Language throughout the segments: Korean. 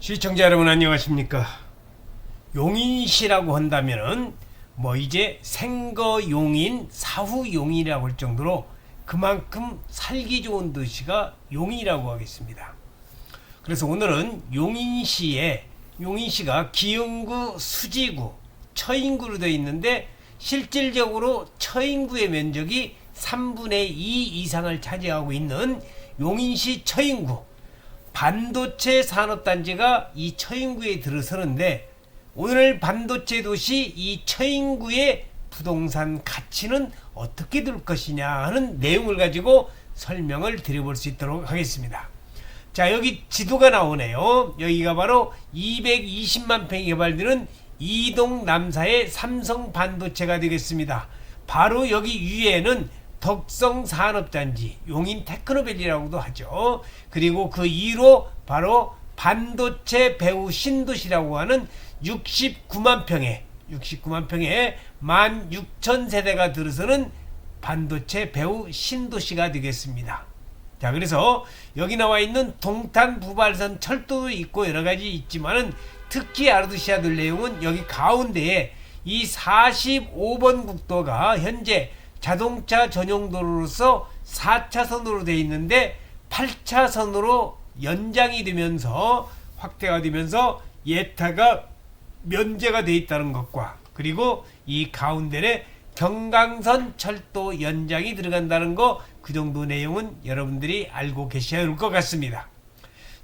시청자 여러분 안녕하십니까? 용인시라고 한다면은 뭐 이제 생거 용인 사후 용인이라고 할 정도로 그만큼 살기 좋은 도시가 용인이라고 하겠습니다. 그래서 오늘은 용인시에 용인시가 기흥구 수지구 처인구로 되어 있는데 실질적으로 처인구의 면적이 3분의 2 이상을 차지하고 있는 용인시 처인구 반도체 산업단지가 이 처인구에 들어서는데 오늘 반도체 도시 이 처인구의 부동산 가치는 어떻게 될 것이냐 하는 내용을 가지고 설명을 드려볼 수 있도록 하겠습니다. 자 여기 지도가 나오네요. 여기가 바로 220만 평이 개발되는 이동 남사의 삼성 반도체가 되겠습니다. 바로 여기 위에는 덕성 산업단지 용인 테크노밸리라고도 하죠. 그리고 그 2로 바로 반도체 배후 신도시라고 하는 69만 평에 69만 평에 16,000세대가 들어서는 반도체 배후 신도시가 되겠습니다. 자, 그래서 여기 나와 있는 동탄 부발선 철도도 있고 여러 가지 있지만은 특히 알아두셔야 될 내용은 여기 가운데에 이 45번 국도가 현재 자동차 전용 도로로서 4차선으로 되어 있는데 8차선으로 연장이 되면서 확대가 되면서 예타가 면제가 되어 있다는 것과 그리고 이 가운데에 경강선 철도 연장이 들어간다는 거 그 정도 내용은 여러분들이 알고 계셔야 할 것 같습니다.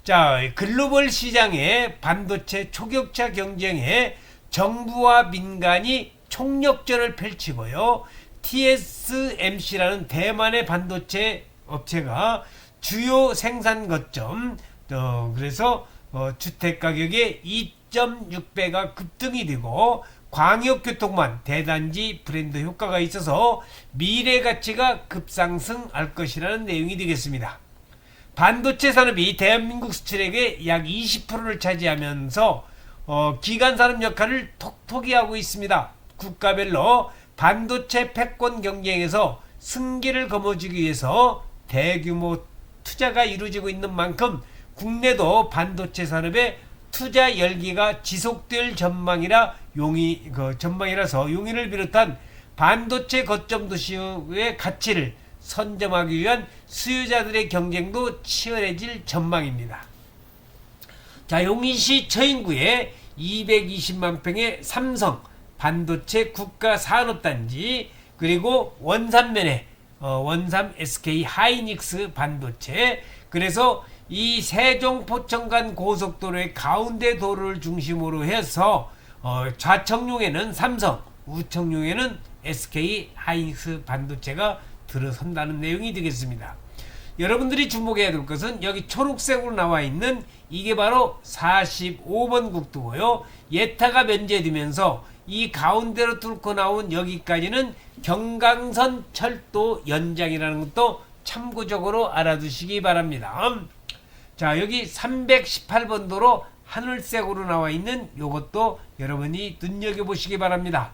자, 글로벌 시장의 반도체 초격차 경쟁에 정부와 민간이 총력전을 펼치고요. TSMC라는 대만의 반도체 업체가 주요 생산 거점, 어, 그래서 어, 주택 가격의 2.6배가 급등이 되고 광역교통망 대단지 브랜드 효과가 있어서 미래 가치가 급상승할 것이라는 내용이 되겠습니다. 반도체 산업이 대한민국 수출액의 약 20%를 차지하면서 어, 기간 산업 역할을 톡톡히 하고 있습니다. 국가별로 반도체 패권 경쟁에서 승기를 거머쥐기 위해서 대규모 투자가 이루어지고 있는 만큼 국내도 반도체 산업에 투자 열기가 지속될 전망이라 용이 그 전망이라서 용인을 비롯한 반도체 거점 도시의 가치를 선점하기 위한 수요자들의 경쟁도 치열해질 전망입니다. 자, 용인시 처인구에 220만 평의 삼성 반도체 국가 산업단지 그리고 원산면에 어, 원삼 SK 하이닉스 반도체 그래서 이 세종 포천간 고속도로의 가운데 도로를 중심으로 해서 어, 좌청룡에는 삼성, 우청룡에는 SK 하이닉스 반도체가 들어선다는 내용이 되겠습니다. 여러분들이 주목해야 될 것은 여기 초록색으로 나와 있는 이게 바로 45번 국도고요. 예타가 면제되면서 이 가운데로 뚫고 나온 여기까지는 경강선 철도 연장이라는 것도 참고적으로 알아두시기 바랍니다. 자, 여기 318번 도로 하늘색으로 나와 있는 요것도 여러분이 눈여겨보시기 바랍니다.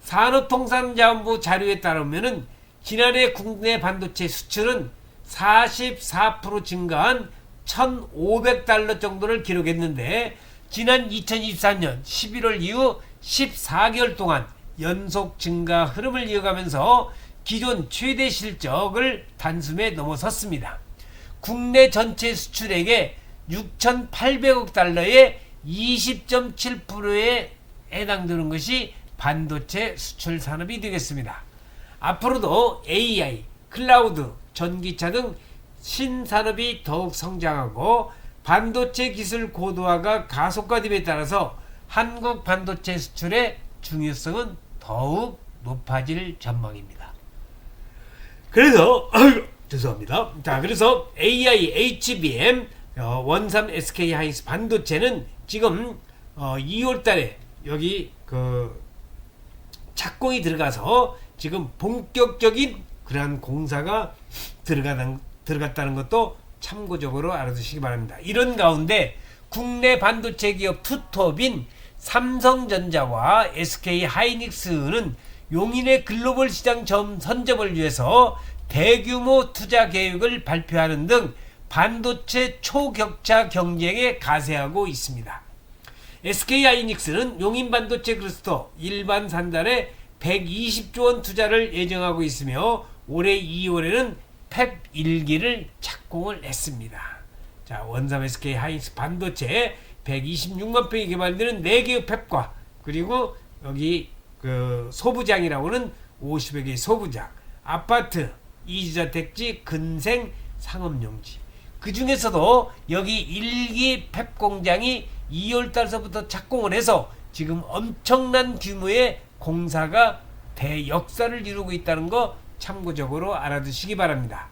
산업통상자원부 자료에 따르면은 지난해 국내 반도체 수출은 44% 증가한 1,500달러 정도를 기록했는데 지난 2023년 11월 이후 14개월 동안 연속 증가 흐름을 이어가면서 기존 최대 실적을 단숨에 넘어섰습니다. 국내 전체 수출액의 6,800억 달러의 20.7%에 해당되는 것이 반도체 수출 산업이 되겠습니다. 앞으로도 AI, 클라우드, 전기차 등 신산업이 더욱 성장하고 반도체 기술 고도화가 가속화됨에 따라서 한국 반도체 수출의 중요성은 더욱 높아질 전망입니다. 그래서 아이고, 죄송합니다. 자, 그래서 AI, HBM, 어, 원삼 SK 하이닉스 반도체는 지금 어, 2월달에 여기 그 착공이 들어가서 지금 본격적인 그러한 공사가 들어가는, 들어갔다는 것도 참고적으로 알아두시기 바랍니다. 이런 가운데 국내 반도체 기업 투톱인 삼성전자와 SK 하이닉스는 용인의 글로벌 시장 점 선점을 위해서 대규모 투자 계획을 발표하는 등 반도체 초격차 경쟁에 가세하고 있습니다. SK 하이닉스는 용인 반도체 클러스터 일반 산단에 120조 원 투자를 예정하고 있으며 올해 2월에는 펩 1기를 착공을 했습니다. 자, 원삼 SK 하이닉스 반도체 126만 평이 개발되는 4개의 펩과 그리고 여기 그 소부장이라고 는 50여 개의 소부장, 아파트, 이주자 택지, 근생, 상업용지. 그 중에서도 여기 일기 펩 공장이 2월 달서부터 착공을 해서 지금 엄청난 규모의 공사가 대역사를 이루고 있다는 거 참고적으로 알아두시기 바랍니다.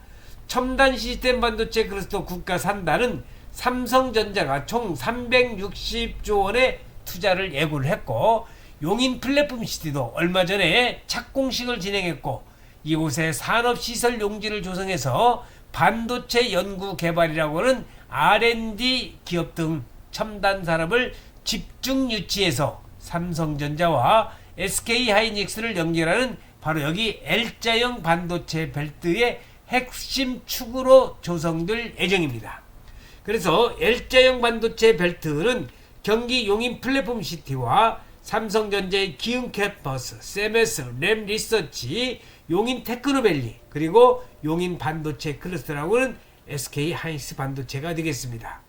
첨단 시스템 반도체 클러스터 국가 산단은 삼성전자가 총 360조 원의 투자를 예고를 했고 용인 플랫폼 시티도 얼마 전에 착공식을 진행했고 이곳에 산업시설 용지를 조성해서 반도체 연구 개발이라고 하는 R&D 기업 등 첨단 산업을 집중 유치해서 삼성전자와 SK 하이닉스를 연결하는 바로 여기 L자형 반도체 벨트의 핵심 축으로 조성될 예정입니다. 그래서 L자형 반도체 벨트는 경기 용인 플랫폼 시티와 삼성전자의 기흥 캠퍼스, 세메스, 램 리서치, 용인 테크노밸리, 그리고 용인 반도체 클러스터라고는 SK 하이닉스 반도체가 되겠습니다.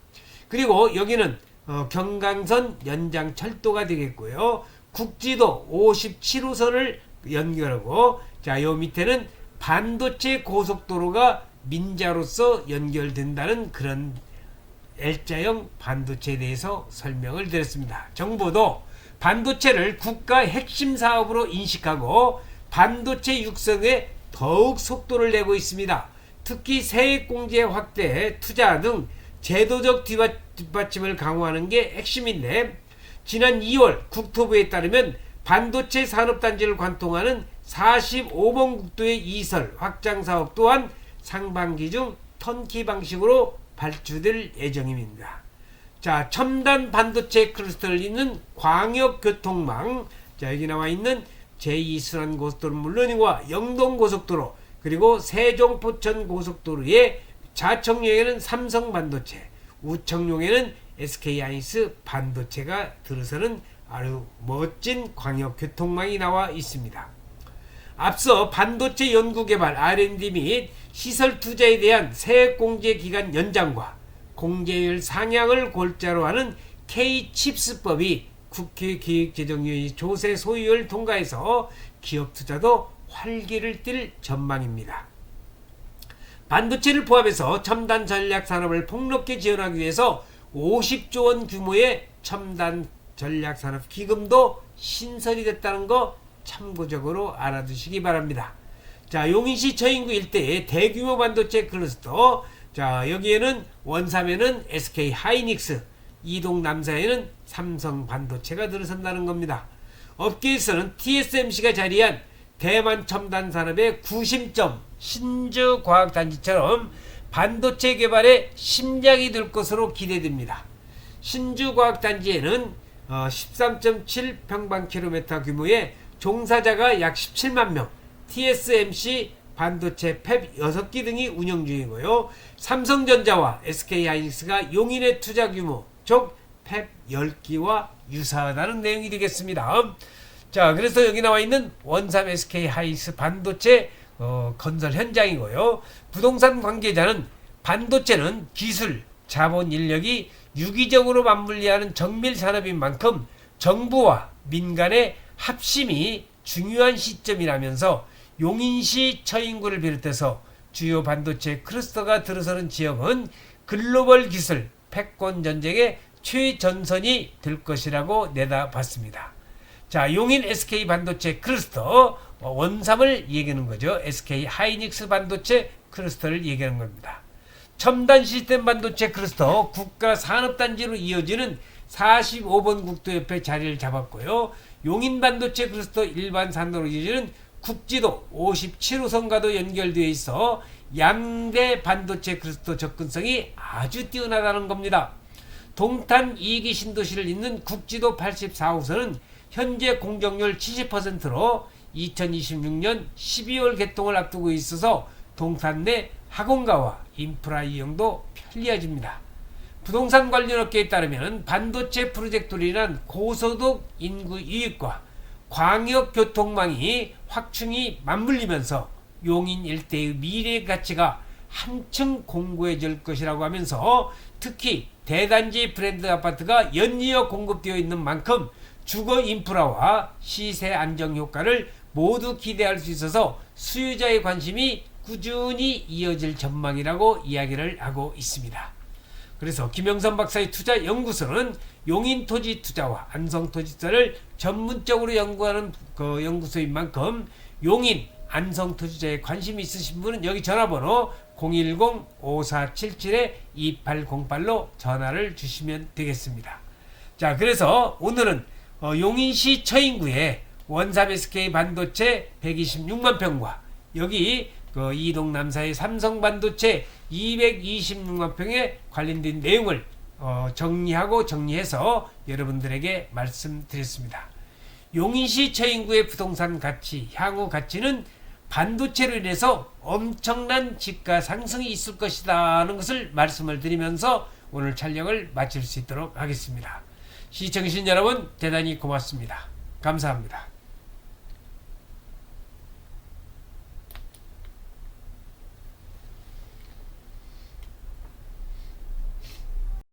그리고 여기는 어, 경강선 연장 철도가 되겠고요. 국지도 57호선을 연결하고 자, 요 밑에는 반도체 고속도로가 민자로서 연결된다는 그런 L자형 반도체에 대해서 설명을 드렸습니다. 정부도 반도체를 국가 핵심 사업으로 인식하고 반도체 육성에 더욱 속도를 내고 있습니다. 특히 세액공제 확대, 투자 등 제도적 뒷받침을 강화하는 게 핵심인데 지난 2월 국토부에 따르면 반도체 산업단지를 관통하는 45번 국도의 이설 확장 사업 또한 상반기 중 턴키 방식으로 발주될 예정입니다. 자, 첨단 반도체 클러스터를 잇는 광역 교통망. 자, 여기 나와 있는 제2순환 고속도로 물론이고 영동 고속도로 그리고 세종 포천 고속도로의 좌청용에는 삼성 반도체, 우청용에는 SK 하이닉스 반도체가 들어서는 아주 멋진 광역 교통망이 나와 있습니다. 앞서 반도체 연구개발 R&D 및 시설 투자에 대한 세액 공제 기간 연장과 공제율 상향을 골자로 하는 K-칩스법이 국회 기획재정위의 조세 소위를 통과해서 기업 투자도 활기를 띨 전망입니다. 반도체를 포함해서 첨단 전략 산업을 폭넓게 지원하기 위해서 50조 원 규모의 첨단 전략 산업 기금도 신설이 됐다는 거 참고적으로 알아두시기 바랍니다. 자, 용인시 저인구 일대의 대규모 반도체 클러스터. 자, 여기에는 원삼에는 SK 하이닉스, 이동 남사에는 삼성 반도체가 들어선다는 겁니다. 업계에서는 TSMC가 자리한 대만 첨단 산업의 구심점 신주 과학단지처럼 반도체 개발의 심장이 될 것으로 기대됩니다. 신주 과학단지에는 13.7 평방킬로미터 규모의 종사자가 약 17만 명, TSMC 반도체 팹 6기 등이 운영 중이고요. 삼성전자와 SK하이닉스가 용인의 투자 규모 즉 팹 10기와 유사하다는 내용이 되겠습니다. 자, 그래서 여기 나와 있는 원삼 SK 하이닉스 반도체 어, 건설 현장이고요. 부동산 관계자는 반도체는 기술, 자본 인력이 유기적으로 맞물리하는 정밀 산업인 만큼 정부와 민간의 합심이 중요한 시점이라면서 용인시 처인구를 비롯해서 주요 반도체 클러스터가 들어서는 지역은 글로벌 기술 패권 전쟁의 최전선이 될 것이라고 내다봤습니다. 자, 용인 SK 반도체 클러스터 어, 원삼을 얘기하는 거죠. SK 하이닉스 반도체 클러스터를 얘기하는 겁니다. 첨단 시스템 반도체 클러스터 국가 산업단지로 이어지는 45번 국도 옆에 자리를 잡았고요. 용인 반도체 클러스터 일반 산도로 이어지는 국지도 57호선과도 연결되어 있어 양대 반도체 클러스터 접근성이 아주 뛰어나다는 겁니다. 동탄 2기 신도시를 잇는 국지도 84호선은 현재 공정률 70%로 2026년 12월 개통을 앞두고 있어서 동탄 내 학원가와 인프라 이용도 편리해집니다. 부동산 관련 업계에 따르면 반도체 프로젝트로 인한 고소득 인구 유입과 광역 교통망이 확충이 맞물리면서 용인 일대의 미래 가치가 한층 공고해질 것이라고 하면서 특히 대단지 브랜드 아파트가 연이어 공급되어 있는 만큼 주거 인프라와 시세 안정 효과를 모두 기대할 수 있어서 수요자의 관심이 꾸준히 이어질 전망이라고 이야기를 하고 있습니다. 그래서 김영선 박사의 투자 연구소는 용인 토지 투자와 안성 토지 투자를 전문적으로 연구하는 그 연구소인 만큼 용인 안성 토지자에 관심이 있으신 분은 여기 전화번호 010-5477-2808로 전화를 주시면 되겠습니다. 자, 그래서 오늘은 어, 용인시 처인구에 원삼 SK 반도체 126만 평과 여기 그 이동 남사의 삼성 반도체 226만 평에 관련된 내용을 어, 정리하고 정리해서 여러분들에게 말씀드렸습니다. 용인시 처인구의 부동산 가치, 향후 가치는 반도체로 인해서 엄청난 집가 상승이 있을 것이라는 것을 말씀을 드리면서 오늘 촬영을 마칠 수 있도록 하겠습니다. 시청해주신 여러분 대단히 고맙습니다. 감사합니다.